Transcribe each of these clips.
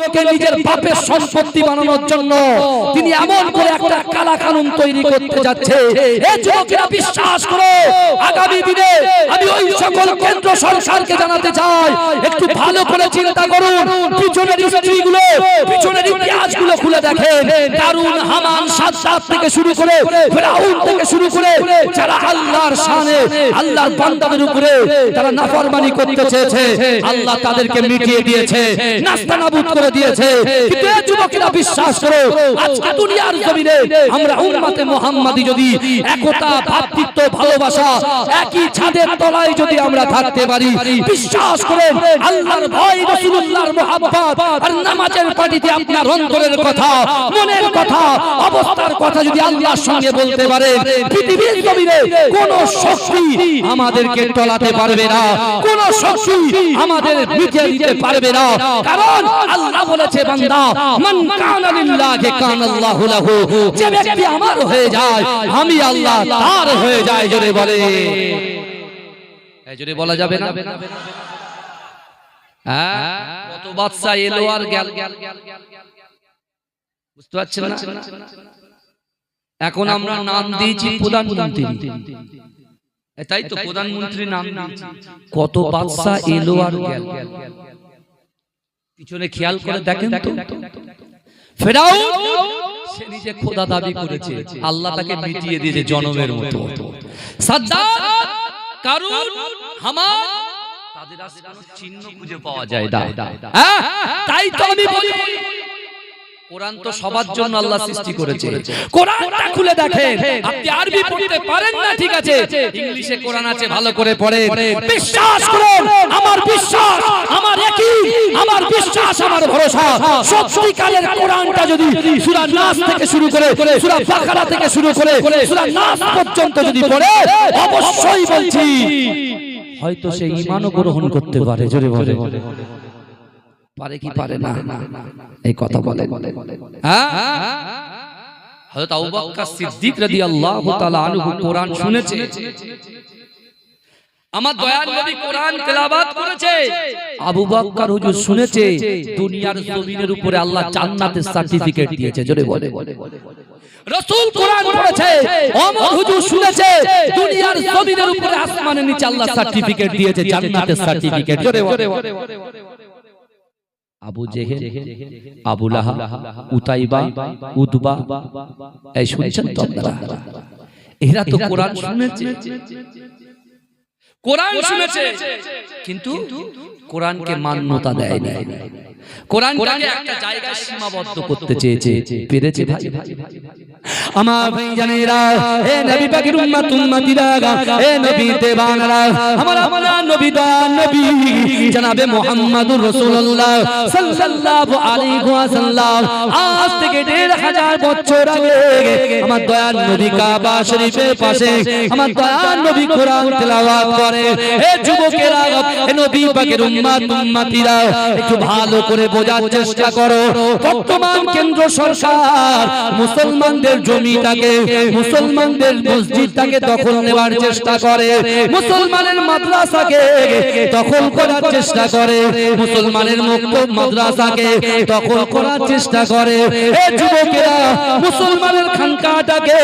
বাচ্চাগুলোকে নিজের বাপের সম্পত্তি বানানোর জন্য তিনি এমন করে একটা কালা কানুন তৈরি করতে যাচ্ছে। এই যুবকেরা বিশ্বাস করো, আগামী দিনে আমি ওই সকল কেন্দ্র সরকারকে জানাতে চাই, একটু ভালো করে চিন্তা করুন, পিছনের স্ত্রীগুলো, পিছনের ইতিহাসগুলো খুলে দেখেন। কারুন হামান সাদ্দাত থেকে শুরু করে ফেরাউন থেকে শুরু করে যারা আল্লাহর শানে, আল্লাহর বান্দাদের উপরে তারা নাফরমানি করতে চেয়েছে, আল্লাহ তাদেরকে মিটিয়ে দিয়েছে। নাস্তানাবুদ করে দিয়েছে। বিশ্বাস করো, আজকে দুনিয়ার জমিনে আমরা উম্মতে মুহাম্মাদি যদি একতা ভ্রাতৃত্ব ভালোবাসা একই ছাদের তলায় যদি আমরা থাকতে পারি, বিশ্বাস করেন আল্লাহর ভয় রাসূলুল্লাহর মুহাব্বত আর নামাজের পাটিতে আপনার অন্তরের কথা, মনের কথা, অবস্থার কথা যদি আল্লাহর সঙ্গে বলতে পারে, পৃথিবীর জমিনে কোন শক্তি আমাদেরকে টলাতে পারবে না, কোন শক্তি আমাদের মিটিয়ে দিতে পারবে না। কারণ আল্লাহ বলেছে বান্দা, মান কানা লিল্লাহি কানা আল্লাহু লাহু যে ব্যক্তি আমার হয়ে যায়, আমি আল্লাহ তার হয়ে যায় জোরে বলে। জোরে বলা যাবে না? হ্যাঁ? কত বাদশা এলো আর গেল। বুঝতে পারছেন না? এখন আমরা নাম দিয়েছি প্রধানমন্ত্রী। তাই তো প্রধানমন্ত্রী নাম কত বাদশা এলো আর গেল। পিছনে খেয়াল করে দেখেন তো। ফেরাও সে নিজে খোদা দাবি করেছে। আল্লাহ তাকে মিটিয়ে দিয়েছে জনমের মতো। কারুন তাদের চিহ্ন খুঁজে পাওয়া যায় হ্যাঁ? তাই তো আমি বলি। কোরআন তো সবার জন্য আল্লাহ সৃষ্টি করেছে। কোরআনটা খুলে দেখেন। আপনি আরবি পড়তে পারেন না ঠিক আছে। ইংলিশে কোরআন আছে ভালো করে পড়ে। বিশ্বাস করুন আমার বিশ্বাস আমার একই আমার বিশ্বাস আমার ভরসা। সত্যিকারের কোরআনটা যদি সূরা নাস থেকে শুরু করে সূরা বাকারা থেকে শুরু করে সূরা নাস পর্যন্ত যদি পড়ে অবশ্যই বলছি। হয়তো সে ঈমানও গ্রহণ করতে পারে জোরে বলে পারে কি পারে না? এই কথা বলে। হ্যাঁ? হযরত আবু বকর সিদ্দিক রাদিয়াল্লাহু তাআলা আনহু কোরআন শুনেছে। আমার দয়াল নবী কোরআন তেলাওয়াত করেছে। আবু বকর হুজুর শুনেছে দুনিয়ার জমিনের উপরে আল্লাহ জান্নাতের সার্টিফিকেট দিয়েছে জোরে বলে। রাসূল কোরআন পড়েছে ওমর হুজুর শুনেছে দুনিয়ার জমিনের উপরে আসমানের নিচে আল্লাহ সার্টিফিকেট দিয়েছে জান্নাতের সার্টিফিকেট জোরে বলে। আবু জেহেল আবু লাহা উতাইবা উদবা এই শুনছেন তো আপনারা? এরা তো কোরআন শুনেছে। কোরআন শুনেছে। কিন্তু কোরআনকে মান্যতা দেয় না কোরআনটাকে একটা জায়গায় সীমাবদ্ধ করতে চেয়েছে। পেরেছে ভাই? আমার ভাই জানেরা হে নবী পাকের উম্মত উম্মতিরা হে নবী দেবানরা আমার আমার নবী দয়ান নবী জনাবে মুহাম্মদুর রাসূলুল্লাহ সাল্লাল্লাহু আলাইহি ওয়াসাল্লাম। আজ থেকে দেড় হাজার বছর আগে আমার দয়ান নবী কাবা শরীফের পাশে আমার দয়ান নবী কোরআন তেলাওয়াত করে। হে যুবকেরা হে নবী পাকের উম্মত উম্মতিরা একটু ভালো করে বোঝার চেষ্টা করো। বর্তমান কেন্দ্র সরকার মুসলমানদের জমিটাকে মুসলমানদের মসজিদটাকে দখল নেওয়ার চেষ্টা করে। মুসলমানের মাদ্রাসাকে দখল করার চেষ্টা করে। মুসলমানের মুক্ত মাদ্রাসাকে দখল করার চেষ্টা করে। এ যুবকেরা মুসলমানের খানকাটাকে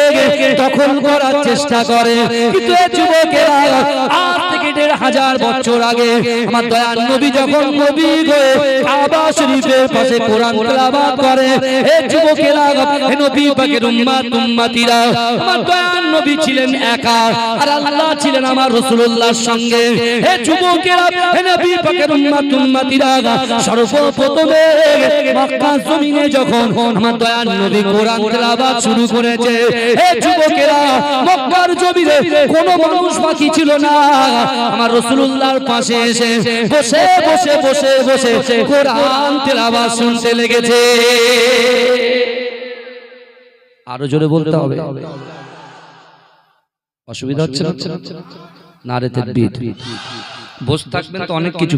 দখল করার চেষ্টা করে। কিন্তু এ যুবকেরা থেকে দেড় হাজার বছর আগে আমার দয়াল নবী যখন নবী হয়ে কাবা শরীফের পাশে কোরআন তেলাওয়াত করে, এ যুবকেরা হে নবী পাকের উম্মত, উম্মতিরা, আমার দয়াল নবী ছিলেন একা, আর আল্লাহ ছিলেন আমার রাসূলুল্লাহর সঙ্গে। হে যুবকেরা হে নবী পাকের উম্মত, উম্মতিরা, সর্বপ্রথমে মক্কা জমিনে যখন আমার দয়াল নবী কোরআন তেলাওয়াত শুরু করেছে হে যুবকেরা, মক্কার জমিনে কোনো মানুষ বাকি ছিল না। আমার রাসূলুল্লাহর পাশে এসে বসে বসে বসে বসে কোরআন তেলাওয়াত শুনতে লেগেছে। আরও জোরে বলতে হবে। অসুবিধা হচ্ছে না? না রে তাকবীর। বসে থাকবেন তো অনেক কিছু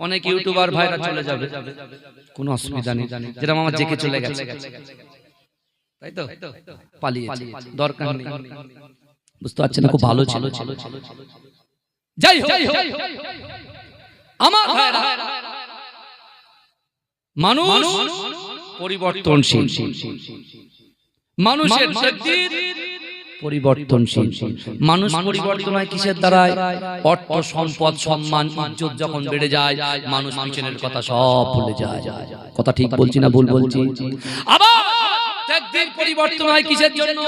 অনেক ইউটিউবার ভাইরা চলে যাবে। কোনো অসুবিধা নেই। যেরকম আমার জেকে চলে গেছে। তাই তো? পালিয়ে দরকার নেই। বুঝতে পারছেন খুব ভালো ছিল। যাই হোক আমার মানুষ পরিবর্তনশীল। মানুষের পরিবর্তনশীল। মানুষ পরিবর্তন হয় কিসের দ্বারায়? অর্থ সম্পদ সম্মান ইজ্জত যখন বেড়ে যায় মানুষ পিছনের কথা সব ভুলে যায়। কথা ঠিক বলছি না ভুল বলছি? আবার পরিবর্তন হয় কিসের জন্য?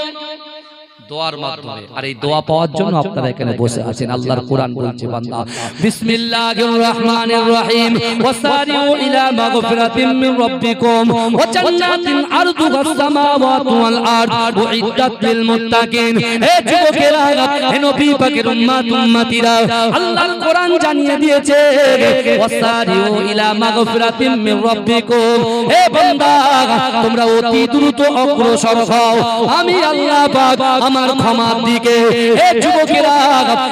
দোয়ার মাধ্যমে। আর এই দোয়া পাওয়ার জন্য আপনারা এখানে বসে আছেন। আল্লাহর কোরআন বলছে বান্দা বিসমিল্লাহির রহমানির রহিম। ওয়াসারিউ ইলা মাগফিরাতিন মিন রাব্বিকুম। ওয়া জান্নাতিন আরদুহাস সামাওয়াতু ওয়াল আরদ উইদ্দাত লিল মুত্তাকিন হে যুবকেরা হে নবী পাকের উম্মত উম্মতিরা আল্লাহর কোরআন জানিয়ে দিয়েছে। ওয়াসারিউ ইলা মাগফিরাতিন মিন রাব্বিকুম। হে বান্দা তোমরা অতি দ্রুত অগ্রসর হও। আমি আল্লাহ পাক আমার ক্ষমার দিকে। হে যুবকেরা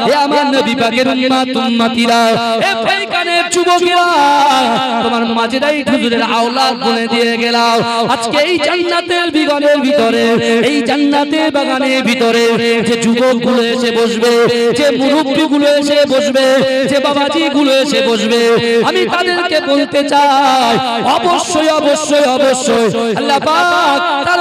হে আমার নবী পাকের উম্মত উম্মতিরা হে ফেকানের যুবকেরা তোমার মাঝেরাই হুজুরের আওলাদ বলে দিয়ে গেলাম আজকে এই জান্নাতের বিগনের ভিতরে এই জান্নাতের বাগানের ভিতরে যে যুবকগুলো এসে বসবে যে মুরব্বীগুলো এসে বসবে যে বাবাজি গুলো এসে বসবে আমি তাদেরকে বলতে চাই অবশ্যই অবশ্যই অবশ্যই আল্লাহ পাক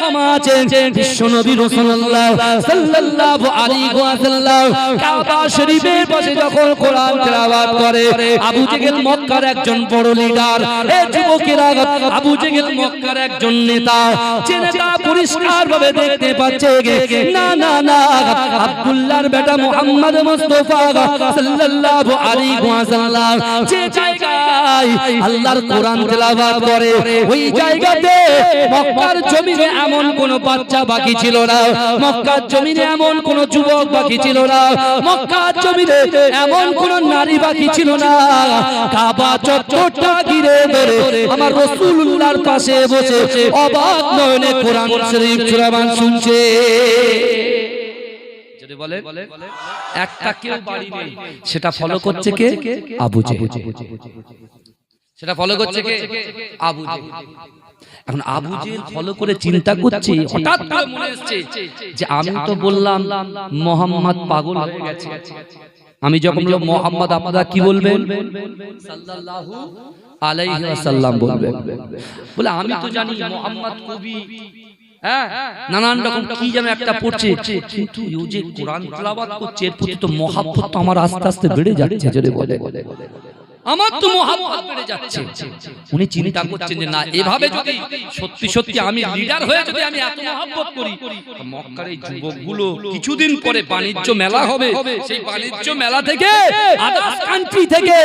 ক্ষমা আছে বিশ্ব নবী রাসূলুল্লাহ সাল্লাল্লাহু আলাইহি ওয়াসাল্লাম কাবা শরীফের পাশে যখন কোরআন তেলাওয়াত করে, আবু জেহেল মক্কার একজন বড় লিডার হে যুবকেরা আবু জেহেল মক্কার একজন নেতা। যে নেতা পরিষ্কার ভাবে দেখতে পাচ্ছে না না না, আব্দুল্লাহর বেটা মুহাম্মদ মুস্তাফা সাল্লাল্লাহু আলাইহি ওয়াসাল্লাম যে জায়গায় আল্লাহর কোরআন তেলাওয়াত করে, ওই জায়গাতে মক্কার জমিনে এমন কোন বাচ্চা বাকি ছিল না। মক্কার জমিনে এমন কোন যুবক বাকি ছিল না। মক্কার জমিনে এমন কোন নারী বাকি ছিল না। কাবা চত্বরটা ঘিরে ধরে আমার রাসূলুল্লাহর পাশে বসে অবাক নয়নে কোরআন শরীফ চুরাবান শুনছে। বলে একটা কেউ বাড়ি নেই সেটা ফলো করছে কে? আবু সেটা ফলো করছে কে? আবু এখন আবু জেহেল ফলো করে চিন্তা করছে হঠাৎ করে মনে এসেছে যে আমি তো বললাম মোহাম্মদ পাগল হয়ে গেছে। আমি যখন বললাম মোহাম্মদ আপনারা কি বলবেন? সাল্লাল্লাহু আলাইহি ওয়াসাল্লাম বলবেন বলে আমি তো জানি মোহাম্মদ কবি। নানান রকম কি যেন একটা পড়ছে। কিন্তু ও যে কোরআন তেলাওয়াত করছে এর প্রতি তো মহাব্বত আমার আস্তে আস্তে বেড়ে যাচ্ছে যদি বলে। আমার তো মহাব্বত বেড়ে যাচ্ছে। উনি চিন্তা করছেন যে না এভাবে যদি সত্যি সত্যি আমি লিডার হয়ে যদি আমি এত মহাব্বত করি মক্কার এই যুবকগুলো কিছুদিন পরে বাণিজ্য মেলা হবে। সেই বাণিজ্য মেলা থেকে আদার্স কান্ট্রি থেকে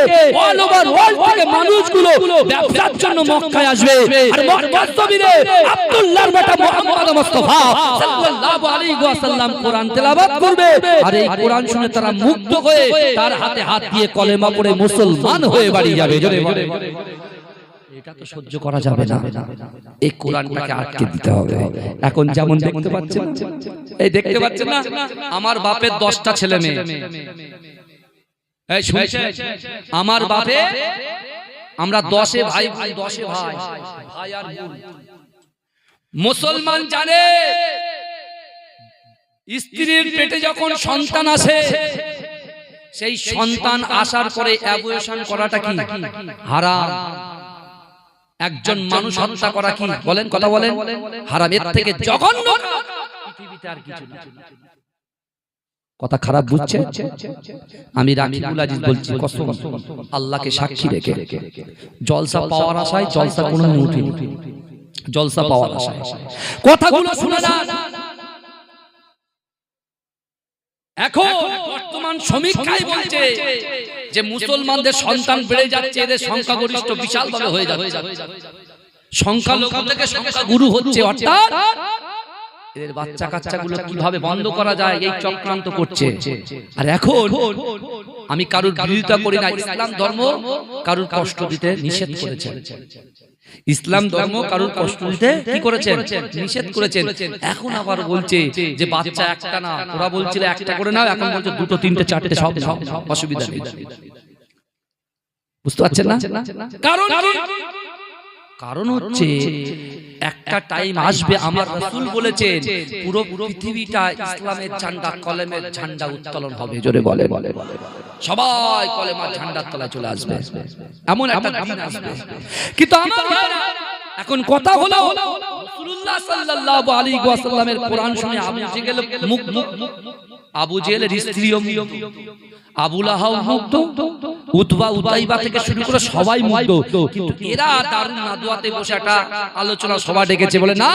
অল ওভার ওয়ার্ল্ড থেকে মানুষগুলো ব্যবসার জন্য মক্কায় আসবে। আর মক্কার জমিনে আব্দুল্লাহর বেটা মুহাম্মদ মুস্তাফা সাল্লাল্লাহু আলাইহি ওয়াসাল্লাম কোরআন তেলাওয়াত করবে। আর এই কোরআন শুনে তারা মুগ্ধ হয়ে তার হাতে হাত দিয়ে কলেমা পড়ে মুসলমান হয়ে বাড়ি যাবে জোরে এটা তো সহ্য করা যাবে না। এই কোরআনটাকে আটকে দিতে হবে। এখন যেমন দেখতে পাচ্ছেন এই দেখতে পাচ্ছেন না আমার বাপের দশটা ছেলে মেয়ে। আমার বাপে আমরা দশে ভাই ভাই দশে ভাই ভাই আর মুসলমান জানে স্ত্রীর পেটে যখন সন্তান আসে সেই সন্তান আসার পরে অ্যাবুয়েশন করাটা কি? হারাম। একজন মানুষ হত্যা করা কি? বলেন কথা বলেন। হারাম এর থেকে জঘন্য পৃথিবীতে আর কিছু না। কথা খারাপ বুঝছে? আমি রাকিবুল আজিজ বলছি কসম। আল্লাহকে সাক্ষী রেখে। জলসা পাওয়ার আশায় জলসা কোনো উঠিনি জলসা পাওয়ার আশায়। কথাগুলো শুনে না। এখন বর্তমান সমীক্ষায় বলছে যে মুসলমানদের সন্তান বেড়ে যাচ্ছে এদের সংখ্যাগরিষ্ঠ বিশাল ভাবে হয়ে যাচ্ছে। সংখ্যালঘু থেকে সংখ্যাগুরু হচ্ছে অর্থাৎ এদের বাচ্চা কাচ্চাগুলো কীভাবে বন্ধ করা যায় এই চক্রান্ত করছে। আর এখন আমি কারুর বিরোধিতা করি না ইসলাম ধর্ম কারুর কষ্ট দিতে নিষেধ করেছে। ইসলাম ধর্ম কারুর কষ্ট দিতে কি করেছেন? নিষেধ করেছেন। এখন আবার বলছে যে বাচ্চা একটা না ওরা বলছিল একটা করে নাও এখন বলছে দুটো তিনটে চারটে সব অসুবিধা নেই। বুঝতে পারছেন না? কারণ? কারণ হচ্ছে একটা টাইম আসবে আমার রাসূল বলেছেন পুরো পৃথিবীটা ইসলামের ঝান্ডা কলেমের ঝান্ডা উত্তোলন হবে জোরে বলে বলে সবাই কলেমার ঝান্ডার তলায় চলে আসবে। এমন একটা দিন আসবে। কিন্তু আমার এখন কথা হলো রাসূলুল্লাহ সাল্লাল্লাহু আলাইহি ওয়াসাল্লামের কোরআন শুনে আবু জেহেল মুখ মুখ আবু জেলের স্ত্রী। মুগ্ধ। আবু লাহাব মুগ্ধ। উতবা উতাইবা থেকে শুরু করে সবাই মুগ্ধ। কিন্তু এরা দারুণ নাদুয়াতে বসে একটা আলোচনা সভা ডেকেছে বলে না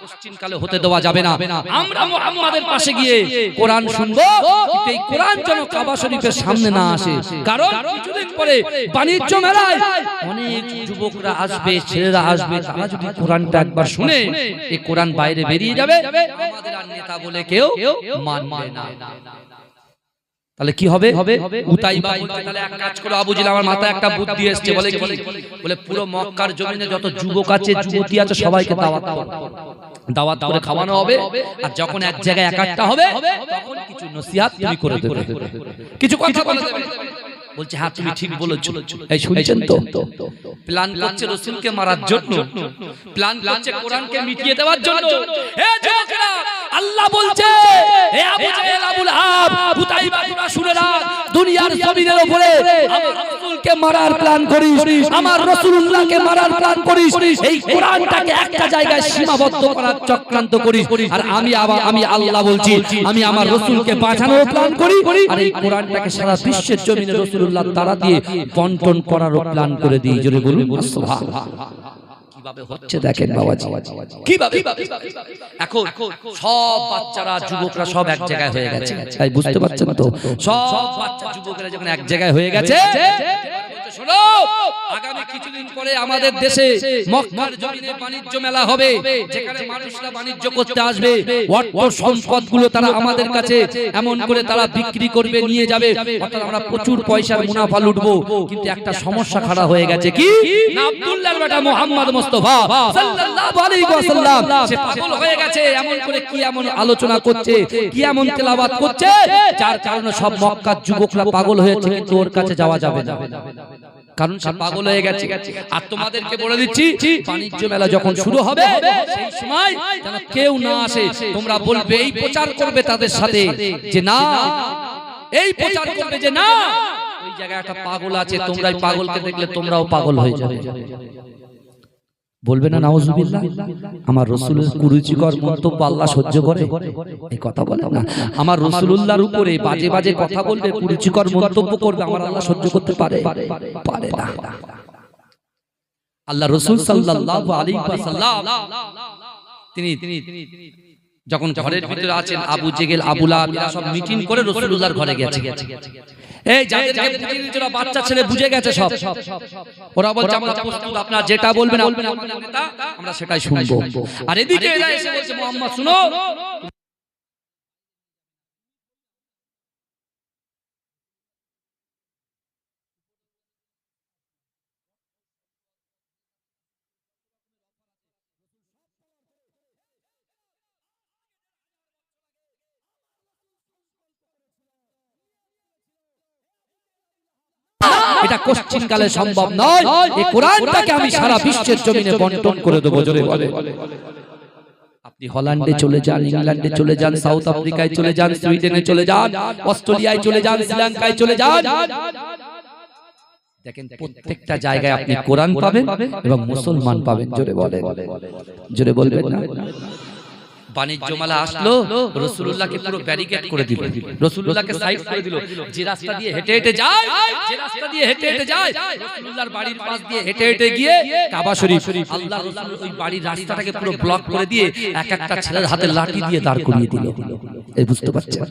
এটা কোশ্চিন কালে হতে দেওয়া যাবে না। আমরা মুহাম্মাদের পাশে গিয়ে কোরআন শুনব এই কোরআন যেন কাবা শরীফের সামনে না আসে। কারণ কিছুদিন পরে বাণিজ্য মেলায় অনেক যুবকরা আসবে, ছেলেরা আসবে। তারা যদি কোরআনটা একবার শুনে এই কোরআন বাইরে বেরিয়ে যাবে, আমাদের আর নেতা বলে কেউ মানবে না। তাহলে কি হবে? উতাইবা বলছে, তাহলে এক কাজ করো আবু জিল আমার মাথায় একটা বুদ্ধি এসেছে বলে কি? বলে পুরো মক্কার জমিনে যত যুবক আছে যুবতী আছে সবাইকে দাওয়াত করো। দাওয়াত করে খাওয়ানো হবে আর যখন এক জায়গায় একাট্টা হবে তখন কিছু নসিহত তুমি করে দেবে। কিছু কথা বলে দেবে। বলছে হ্যাঁ তুমি ঠিক বলেছ। এই শুনছেন তো? প্ল্যান করছে রসুলকে মারার জন্য। প্ল্যান করছে কোরআনকে মিটিয়ে দেওয়ার জন্য। হে যুবকেরা আল্লাহ বলছে দুনিয়ার জমিনের উপরে আমার রাসূলকে মারার প্ল্যান করিস আমার রাসূলুল্লাহকে মারার প্ল্যান করিস। এই কোরআনটাকে একটা জায়গায় সীমাবদ্ধ করার চক্রান্ত করিস। আর আমি আবার আমি আল্লাহ বলছি আমি আমার রাসূলকে বাঁচানোর প্ল্যান করি। আর এই কোরআনটাকে সারা বিশ্বের জমিনে রাসূলুল্লাহ তারা দিয়ে বন্টন করারও প্ল্যান করে দিই। জোরে বলুন। সুবহানাল্লাহ কীভাবে হচ্ছে দেখেন বাবাজি। কীভাবে? এখন সব বাচ্চারা যুবকরা সব এক জায়গায় হয়ে গেছে। তাই বুঝতে পারছেন তো? সব বাচ্চা যুবকরা যখন এক জায়গায় হয়ে গেছে আগামী কিছুদিন পরে আমাদের দেশে মক্কার জমিনে বাণিজ্য মেলা হবে যেখানে মানুষরা বাণিজ্য করতে আসবে অর্থ সম্পদগুলো তারা আমাদের কাছে এমন করে তারা বিক্রি করবে নিয়ে যাবে অর্থাৎ আমরা প্রচুর পয়সার মুনাফা লুটবো কিন্তু একটা সমস্যা খাড়া হয়ে গেছে কি? না আব্দুল্লাহর বেটা মোহাম্মদ মুস্তাফা সাল্লাল্লাহু আলাইহি ওয়াসাল্লাম। সে পাগল হয়ে গেছে এমন করে কি এমন আলোচনা করছে কি এমন তেলাওয়াত করছে যার কারণে সব মক্কার যুবকরা পাগল হয়েছে কিন্তু ওর কাছে যাওয়া যাবে না কারণ সে পাগল হয়ে গেছে। আর তোমাদেরকে বলে দিচ্ছি বাণিজ্য মেলা যখন শুরু হবে সেই সময় যেন কেউ না আসে। তোমরা বলবে এই প্রচার করবে তাদের সাথে যে না এই প্রচার করবে যে না। ওই জায়গায় একটা পাগল আছে তোমরাই পাগলকে দেখলে তোমরাও পাগল হয়ে যাবে। বলবে না নাউজুবিল্লাহ আমার রসুলের কুরুচিকর মন্তব্য আল্লাহ সহ্য করে এই কথা বলে না আমার রসুলুল্লাহর উপরে বাজে বাজে কথা বলবে কুরুচিকর মন্তব্য করবে আমার আল্লাহ সহ্য করতে পারে পারে না আল্লাহ রসুল সাল্লাল্লাহু আলাইহি ওয়াসাল্লাম তিনি তিনি যখন ঘরের ভিতরে আছেন আবু জেগেল আবুলা সব মিটিং করে রসুলুল্লাহর ঘরে গেছে এই বাচ্চা ছেলে বুঝে গেছে সব। ওরা বলছে আমরা প্রস্তুত আপনারা যেটা বলবেন আমরা সেটাই শুনব। আর এদিকে এরা এসে বলছে মোহাম্মদ শুনো এটা কোশ্চিন কালে সম্ভব নয়। এই কোরআনটাকে আমি সারা বিশ্বের জমিনে বন্টন করে দেবো জোরে বলে। আপনি হল্যান্ডে চলে যান ইংল্যান্ডে চলে যান সাউথ আফ্রিকায় চলে যান সুইডেনে চলে যান অস্ট্রেলিয়ায় চলে যান শ্রীলঙ্কায় চলে যান। দেখেন প্রত্যেকটা জায়গায় আপনি কোরআন পাবেন এবং মুসলমান পাবেন। জোরে বলেন। জোরে বলবেন না? বাণিজ্য মেলা আসলো রসুল্লাহকে পুরো ব্যারিকেড করে দিল। রসুল্লাহকে সাইড করে দিল। যে রাস্তা দিয়ে হেঁটে হেঁটে যায় যে রাস্তা দিয়ে হেঁটে হেঁটে যায় রসুল্লাহর বাড়ির পাশ দিয়ে হেঁটে হেঁটে গিয়ে কাবা শরীফ আল্লাহ রসুল ওই বাড়ির রাস্তাটাকে পুরো ব্লক করে দিয়ে এক একটা ছেলের হাতে লাঠি দিয়ে দাঁড় করিয়ে দিল। এই বুঝতে পারছেন?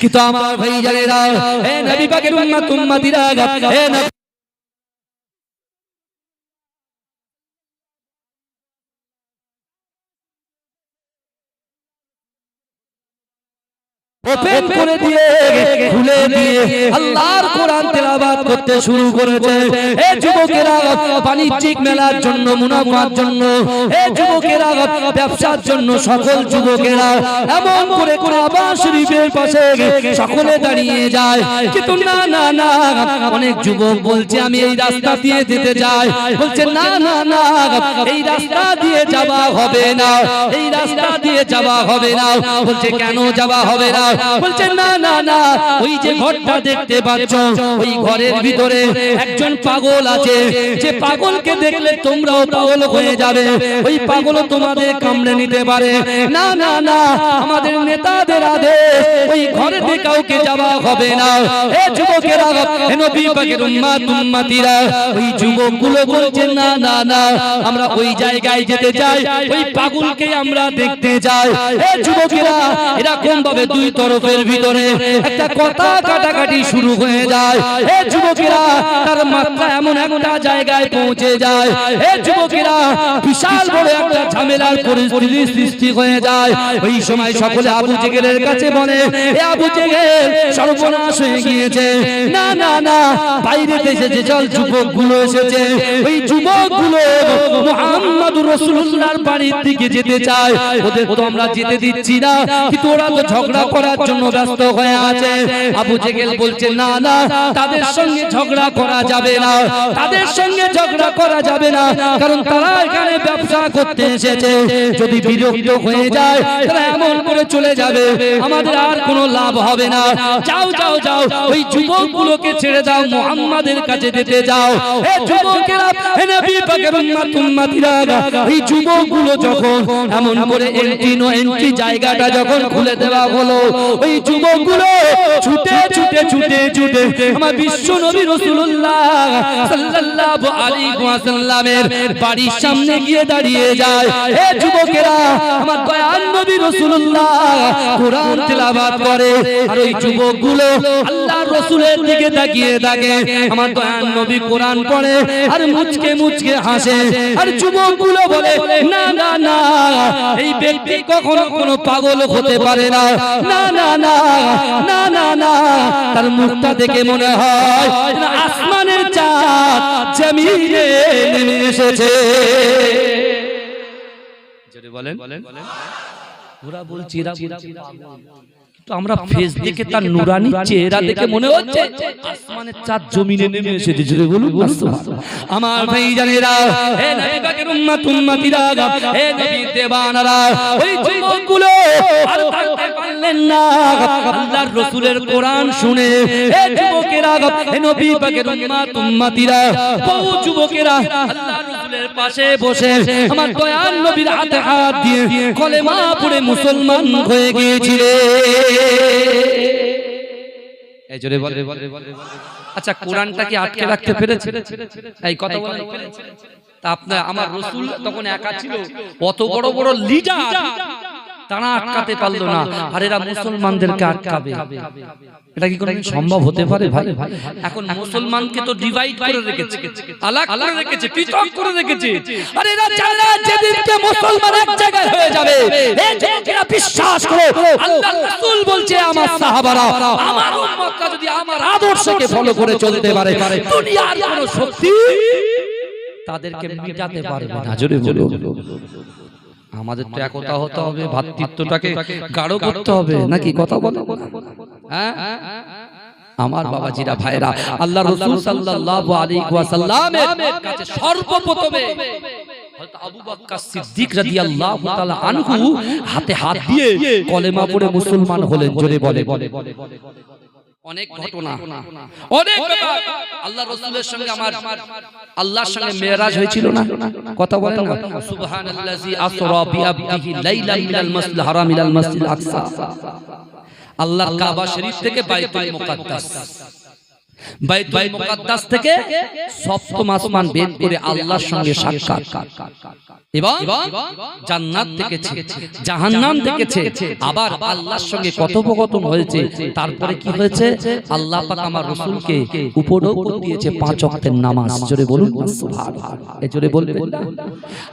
কিন্তু আমার ভাই জানেরা হে নবী পাকের উম্মত উম্মতিরা হে ওপেন করে দিয়ে, খুলে দিয়ে আল্লাহর কোরআন তেলাওয়াত করতে শুরু করেছে। এ যুবকেরা বাণিজ্যিক মেলার জন্য, মুনাফার জন্য, এ যুবকেরা ব্যবসার জন্য, সকল যুবকেরা এমন করে কাবা শরীফের পাশে সকলে দাঁড়িয়ে যায়। কিন্তু না না না, অনেক যুবক বলছে, আমি এই রাস্তা দিয়ে যেতে চাই। বলছে, না না না, এই রাস্তা দিয়ে যাওয়া হবে না, এই রাস্তা দিয়ে যাওয়া হবে না। বলছে, কেন যাওয়া হবে না? বলছে না না না ওই যে ঘরটা দেখতে পাচ্ছ, ওই ঘরের ভিতরে একজন পাগল আছে। যে পাগলকে দেখলে তোমরাও পাগল হয়ে যাবে। ওই পাগল তোমাদের কামড়ে নিতে পারে। না না না, আমাদের নেতাদের আদেশ, ওই ঘরেতে কাউকে যাওয়া হবে না। এ যুবকেরা, এ নবী পাকের উম্মাত উম্মাতিরা, ওই যুবকগুলো বলছে, না না না, আমরা ওই জায়গায় যেতে চাই, ওই পাগলকে আমরা দেখতে চাই। এ যুবকেরা এরকম ভাবে দুই তরফের ভিতরে একটা কথা কাটাকাটি শুরু হয়ে যায়। এ যুবকেরা, তার মাত্রা এমন একটা জায়গায় পৌঁছে যায়। এ যুবকেরা, বিশাল বড় একটা ঝামেলার পরিস্থিতি সৃষ্টি হয়ে যায়। ওই সময় সকলে আবু জেগেলের কাছে বলে, এ আবু জেগেল, সর্বনাশ হয়ে গিয়েছে। না না না বাইরে দেশে যে জল যুবকগুলো এসেছে। ওই যুবকগুলো মুহাম্মদুর রাসূলুল্লাহর বাড়ির দিকে যেতে চায়। ওদের তো আমরা যেতে দিচ্ছি না, কিন্তু ওরা তো ঝগড়া করার জন্য ব্যস্ত হয়ে আছে। আবু জেগেল বলছে, না না, তাদের সঙ্গে ঝগড়া করা যাবে না। তাদের সঙ্গে ঝগড়া করা যাবে না। কারণ তারা এখানে ব্যবসা করতে এসেছে। যদি বিরক্ত হয়ে যায়, তারা এমন করে চলে যাবে। আমাদের আর কোনো লাভ হবে না। যাও যাও যাও। ওই যুবকগুলোকে ছেড়ে দাও, মুহাম্মাদের কাছে যেতে যাও। এ যুবকেরা হে নবী পাকের উম্মত, উম্মতিরা এই যুবকগুলো যখন এমন করে এন্ট্রি নো এন্ট্রি জায়গাটা যখন খুলে দেওয়া হলো ওই যুবকগুলো ছুটে ছুটে ছুটে ছুটে আমার বিশ্ব নবী রাসূলুল্লাহ সাল্লাল্লাহু আলাইহি ওয়াসাল্লামের বাড়ির সামনে গিয়ে দাঁড়িয়ে যায়। এ যুবকেরা, আমার দয়াল নবী রাসূলুল্লাহ কোরআন তেলাওয়াত করে আর ওই যুবকগুলো আল্লাহর রাসূলের দিকে তাকিয়ে থাকে। আমার দয়াল নবী কোরআন পড়ে আর মুচকে মুচকে হাসে। আর যুবকগুলো বলে, না না না, এই ব্যক্তি কখনো কোনো পাগল হতে পারে না। না না না না না না তার মুখটা দেখে মনে হয় আসমানের চাঁদ জমিনে নেমে এসেছে। বলেন। ওরা বলছে। আমরা ফেস দেখে তার নুরানি চেহারা দেখে মনে হচ্ছে আসমানের চাঁদ জমিনে নেমে এসেছে। জুড়ে বলুন আমার ভাই জানেরা হে নবী পাকের উম্মত উম্মতিরা হে নবী দেবানারা ওই যুবকগুলো আর থাকতে পারলেন না। আল্লাহর রাসূলের কোরআন শুনে হে যুবকেরা হে নবী পাকের উম্মত উম্মতিরা বহু যুবকেরা রাসূলের পাশে বসে আমার দয়াল নবীর হাতে হাত দিয়ে কলেমা পড়ে মুসলমান হয়ে গিয়েছিল। আচ্ছা কোরআনটা কি আটকে রাখতে পেরেছে? এই কথা বলে তা আপনার, আমার রসুল তখন একা ছিল। অত বড় বড় লিডার তারা আটকাতে পারল না। আর এরা মুসলমানদেরকে আটকাবে? এটা কি কোনো সম্ভব হতে পারে ভাই? এখন মুসলমানকে তো ডিভাইড করে রেখেছে। আলাদা করে রেখেছে পৃথক করে রেখেছে। আর এরা জানে না যেদিনকে মুসলমান এক জায়গায় হয়ে যাবে। এই যুবকেরা বিশ্বাস করো। আল্লাহ রাসূল বলছে আমার সাহাবারা আমার উম্মতরা যদি আমার আদর্শকে ফলো করে চলতে পারে। দুনিয়ার কোনো শক্তি তাদেরকে মিটাতে পারবে না জোরে বলো। আমাদের তো একতা হতে হবে ভাতৃত্বটাকে গাঢ় করতে হবে নাকি কথা বলো হ্যাঁ আমার বাবাজিরা ভাইরা আল্লাহ রাসূল সাল্লাল্লাহু আলাইহি ওয়াসাল্লামের কাছে সর্বপ্রথমে আবু বকর সিদ্দিক রাদিয়াল্লাহু তাআলা আনহু হাতে হাত দিয়ে কলেমা পড়ে মুসলমান হলেন জোরে বলে অনেক ঘটনা। অনেক আল্লাহ রাসূলের সঙ্গে আমার আল্লাহর সঙ্গে মেরাজ হয়েছিল না? কথা বলেন না। সুবহানাল্লাযী আসরা বিআবদিহি লাইলান মিনাল মাসজিদিল হারাম ইলাল মাসজিদিল আকসা। আল্লাহর কাবা শরীফ থেকে বাইতুল মুকাদ্দাস। বাইতুল মুকাদ্দাস থেকে সপ্তম আসমান বেদ করে আল্লাহর সঙ্গে সাক্ষাৎ। এবং জান্নাত দেখেছে জাহান্নাম দেখেছে আবার আল্লাহর সঙ্গে কথোপকথন হয়েছে। তারপরে কি হয়েছে? আল্লাহ পাক আমার রাসূলকে উপরোক্ত দিয়েছে পাঁচ ওয়াক্তের নামাজ। জোরে বলুন সুবহানাল্লাহ এই জোরে বলবেন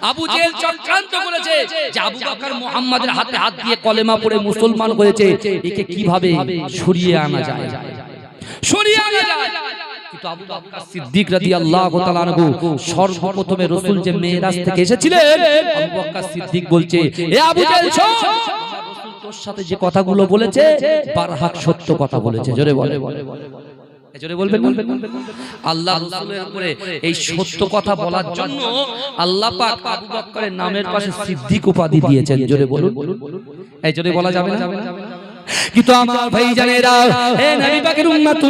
আবু জেহেল চক্রান্ত করেছে যে আবু বকর মুহাম্মাদের হাতে হাত দিয়ে কলেমা পড়ে মুসলমান হয়েছে। একে কীভাবে সরিয়ে আনা যায়? সরিয়ে আনা যায়। কিন্তু আবু বকর সিদ্দিক রাদিয়াল্লাহু তাআলা আনহু সর্বপ্রথমে রাসূল যে মেরাজ থেকে এসেছিলেন আবু বকর সিদ্দিক বলছে এ আবু জেহেল রাসূল তোর সাথে যে কথাগুলো বলেছে বারহাক সত্য কথা বলেছে। জোরে বলে। জোরে বলবেন আল্লাহ রাসূলের উপরে এই সত্য কথা বলার জন্য আল্লাহ পাক আবু বকরের নামের পাশে সিদ্দিক উপাধি দিয়েছেন। জোরে বলুন। এই জোরে বলা যাবে না? কিন্তু আমার ভাই জানেরা হে নবী পাকের উম্মাতুন